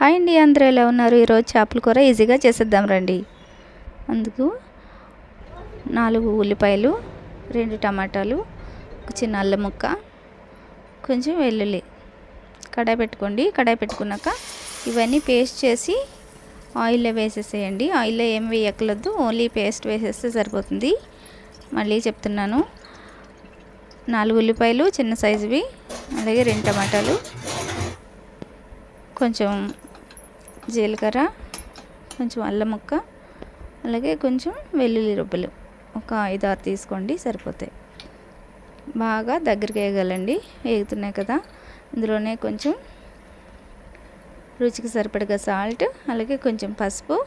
Hi అండి అందరూ ఎలా ఉన్నారు? ఈరోజు చేపల కూర ఈజీగా చేసేద్దాం రండి. అందుకు నాలుగు ఉల్లిపాయలు రెండు టమాటాలు ఒక చిన్న అల్లం ముక్క కొంచెం వెల్లుల్లి కడాయి పెట్టుకోండి. కడాయి పెట్టుకున్నాక ఇవన్నీ పేస్ట్ చేసి ఆయిల్లో వేసేసేయండి. ఆయిల్లో ఏం వేయకలేదు ఓన్లీ పేస్ట్ వేసేస్తే సరిపోతుంది. మళ్ళీ చెప్తున్నాను. నాలుగు ఉల్లిపాయలు చిన్న సైజువి అలాగే రెండు టమాటాలు కొంచెం జీలకర్ర కొంచెం అల్లం ముక్క అలాగే కొంచెం వెల్లుల్లి రుబ్బలు. ఒక ఐదు ఆరు తీసుకోండి సరిపోతాయి. బాగా దగ్గరికి వేయగలండి వేగుతున్నాయి కదా. ఇందులోనే కొంచెం రుచికి సరిపడగా సాల్ట్ అలాగే కొంచెం పసుపు.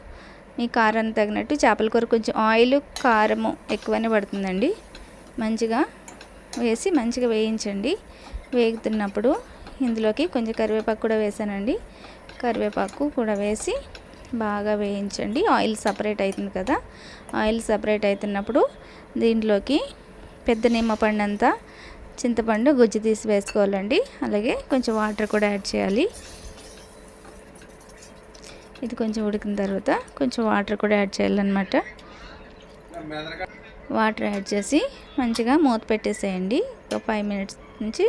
మీ కారానికి తగినట్టు చేపల కూర కొంచెం ఆయిల్ కారము ఎక్కువనే పడుతుందండి. మంచిగా వేసి మంచిగా వేయించండి. వేగుతున్నప్పుడు ఇందులోకి కొంచెం కరివేపాకు కూడా వేసానండి. కరివేపాకు కూడా వేసి బాగా వేయించండి. ఆయిల్ సపరేట్ అవుతుంది కదా. ఆయిల్ సపరేట్ అవుతున్నప్పుడు దీంట్లోకి పెద్ద నిమ్మపండు అంతా చింతపండు గుజ్జు తీసి వేసుకోవాలండి. అలాగే కొంచెం వాటర్ కూడా యాడ్ చేయాలి. ఇది కొంచెం ఉడికిన తర్వాత కొంచెం వాటర్ కూడా యాడ్ చేయాలన్నమాట. వాటర్ యాడ్ చేసి మంచిగా మూత పెట్టేసేయండి. ఒక ఫైవ్ మినిట్స్ నుంచి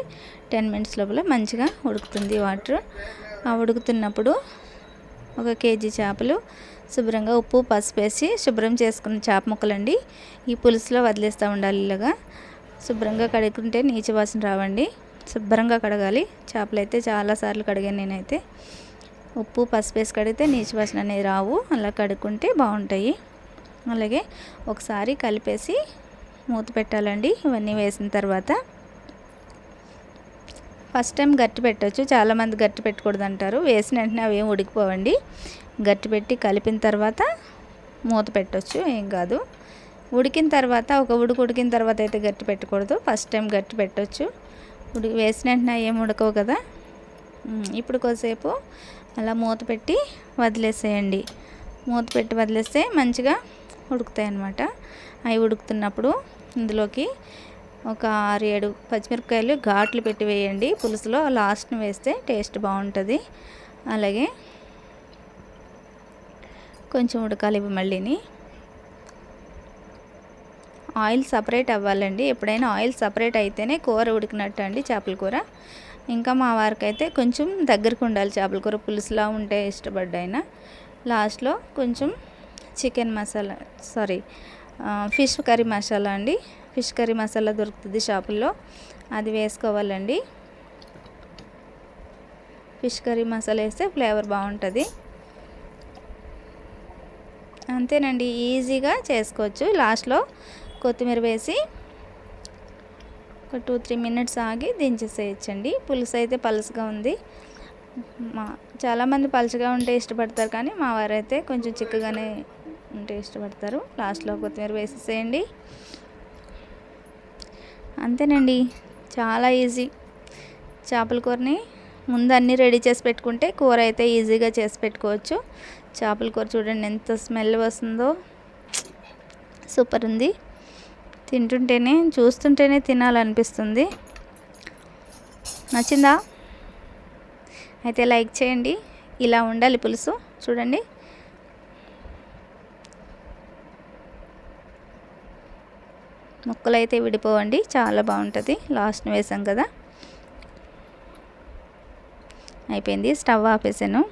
టెన్ మినిట్స్ లోపల మంచిగా ఉడుకుతుంది వాటర్. ఉడుకుతున్నప్పుడు ఒక కేజీ చేపలు శుభ్రంగా ఉప్పు పసుపు వేసి శుభ్రం చేసుకున్న చేప ముక్కలండి. ఈ పులుసులో వదిలేస్తూ ఉండాలి ఇలాగా. శుభ్రంగా కడుక్కుంటే నీచు వాసన రావండి. శుభ్రంగా కడగాలి. చేపలు అయితే చాలాసార్లు కడిగాను నేనైతే. ఉప్పు పసుపు వేసి కడిగితే నీచు వాసన అనేది రావు. అలా కడుక్కుంటే బాగుంటాయి. అలాగే ఒకసారి కలిపేసి మూత పెట్టాలండి. ఇవన్నీ వేసిన తర్వాత ఫస్ట్ టైం గట్టి పెట్టవచ్చు చాలామంది గట్టి పెట్టకూడదు అంటారు వేసిన వెంటనే అవి ఏం ఉడికిపోవండి. గట్టి పెట్టి కలిపిన తర్వాత మూత పెట్టవచ్చు ఏం కాదు. ఉడికిన తర్వాత ఒక ఉడుకు ఉడికిన తర్వాత అయితే గట్టి పెట్టకూడదు. ఫస్ట్ టైం గట్టి పెట్టవచ్చు ఉడికి వేసిన వెంటనే ఏం ఉడకవు కదా. ఇప్పుడు కొద్దిసేపు అలా మూత పెట్టి వదిలేసేయండి. మూత పెట్టి వదిలేస్తే మంచిగా ఉడుకుతాయి అన్నమాట అవి ఉడుకుతున్నప్పుడు ఇందులోకి ఒక ఆరు ఏడు పచ్చిమిరపకాయలు ఘాట్లు పెట్టి వేయండి. పులుసులో లాస్ట్ని వేస్తే టేస్ట్ బాగుంటుంది. అలాగే కొంచెం ఉడకాలి మళ్ళీని. ఆయిల్ సపరేట్ అవ్వాలండి. ఎప్పుడైనా ఆయిల్ సపరేట్ అయితేనే కూర ఉడికినట్టు అండి చేపల కూర. ఇంకా మా వారికి అయితే కొంచెం దగ్గరకు ఉండాలి చేపల కూర. పులుసులా ఉంటే ఇష్టపడ్డాయినా లాస్ట్లో కొంచెం chicken masala sorry fish curry masala అండి. ఫిష్ కర్రీ మసాలా దొరుకుతుంది షాపుల్లో. అది వేసుకోవాలండి. ఫిష్ కర్రీ మసాలా వేస్తే ఫ్లేవర్ బాగుంటుంది. అంతేనండి ఈజీగా చేసుకోవచ్చు. లాస్ట్లో కొత్తిమీర వేసి ఒక టూ త్రీ మినిట్స్ ఆగి దించేసేయచ్చండి. పులుసు అయితే పలుసుగా ఉంది. మా చాలామంది పలుచగా ఉంటే ఇష్టపడతారు కానీ మా వారైతే కొంచెం చిక్కగానే ఉంటే ఇష్టపడతారు. లాస్ట్లో కొత్తిమీర వేసేసేయండి. అంతేనండి. చాలా ఈజీ. చేపల కూరని ముందు అన్నీ రెడీ చేసి పెట్టుకుంటే కూర అయితే ఈజీగా చేసి పెట్టుకోవచ్చు. చేపల కూర చూడండి ఎంత స్మెల్ వస్తుందో. సూపర్ ఉంది తింటుంటేనే చూస్తుంటేనే తినాలనిపిస్తుంది. నచ్చిందా? అయితే లైక్ చేయండి. ఇలా ఉండాలి పులుసు. చూడండి. ముక్కలు అయితే విడిపోవండి. చాలా బాగుంటుంది. లాస్ట్ వేసాం కదా. అయిపోయింది. స్టవ్ ఆపేసాను.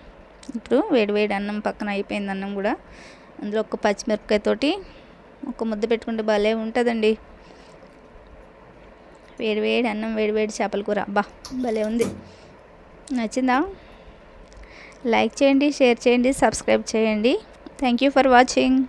ఇప్పుడు వేడి వేడి అన్నం పక్కన అయిపోయింది అన్నం కూడా. అందులో ఒక పచ్చిమిరపకాయతోటి ఒక ముద్ద పెట్టుకుంటే భలే ఉంటుందండి. వేడి వేడి అన్నం వేడి వేడి చేపల కూర. బా భలే ఉంది. నచ్చిందా? లైక్ చేయండి షేర్ చేయండి సబ్స్క్రైబ్ చేయండి. Thank you for watching.